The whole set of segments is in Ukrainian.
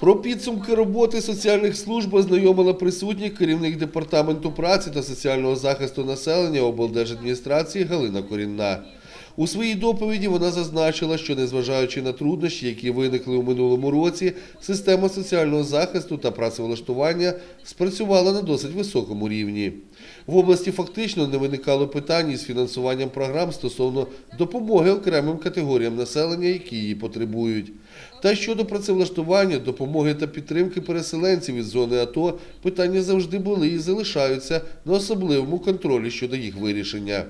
Про підсумки роботи соціальних служб ознайомила присутніх керівник департаменту праці та соціального захисту населення облдержадміністрації Галина Корінна. У своїй доповіді вона зазначила, що незважаючи на труднощі, які виникли у минулому році, система соціального захисту та працевлаштування спрацювала на досить високому рівні. В області фактично не виникало питань із фінансуванням програм стосовно допомоги окремим категоріям населення, які її потребують. Та щодо працевлаштування, допомоги та підтримки переселенців із зони АТО питання завжди були і залишаються на особливому контролі щодо їх вирішення.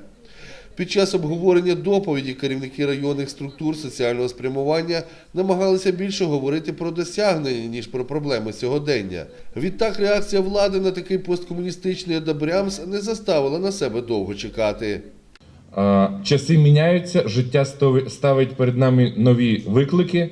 Під час обговорення доповіді керівники районних структур соціального спрямування намагалися більше говорити про досягнення, ніж про проблеми сьогодення. Відтак реакція влади на такий посткомуністичний одобрямс не заставила на себе довго чекати. Часи міняються, життя стави- ставить перед нами нові виклики.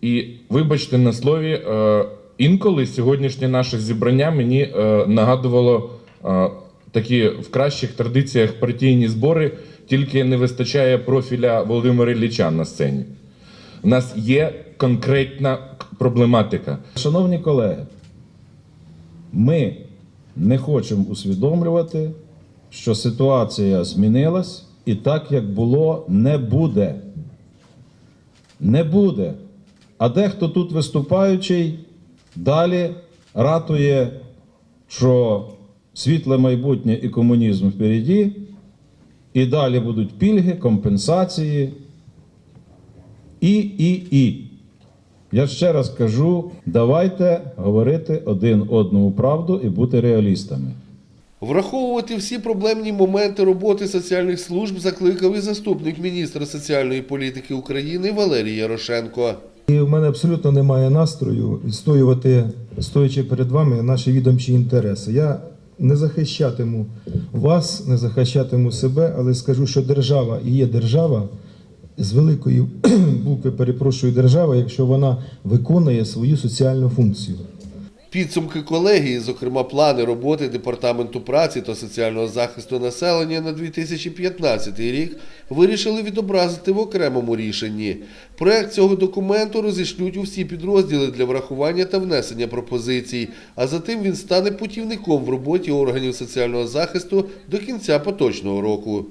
І вибачте на слові, е, інколи сьогоднішнє наше зібрання мені е, нагадувало е, такі в кращих традиціях партійні збори, тільки не вистачає профіля Володимира Ілліча на сцені. У нас є конкретна проблематика. Шановні колеги, ми не хочемо усвідомлювати, що ситуація змінилась і так, як було, не буде. Не буде. А дехто тут виступаючий далі ратує, що світле майбутнє і комунізм впереді, і далі будуть пільги, компенсації і, і, і. Я ще раз кажу: давайте говорити один одному правду і бути реалістами. Враховувати всі проблемні моменти роботи соціальних служб закликав і заступник міністра соціальної політики України Валерій Ярошенко. І в мене абсолютно немає настрою відстоювати, стоячи перед вами, наші відомчі інтереси. Я не захищатиму вас, не захищатиму себе, але скажу, що держава і є держава з великої букви, перепрошую, держава, якщо вона виконує свою соціальну функцію. Підсумки колегії, зокрема плани роботи Департаменту праці та соціального захисту населення на 2015 рік, вирішили відобразити в окремому рішенні. Проект цього документу розішлють у всі підрозділи для врахування та внесення пропозицій, а затим він стане путівником в роботі органів соціального захисту до кінця поточного року.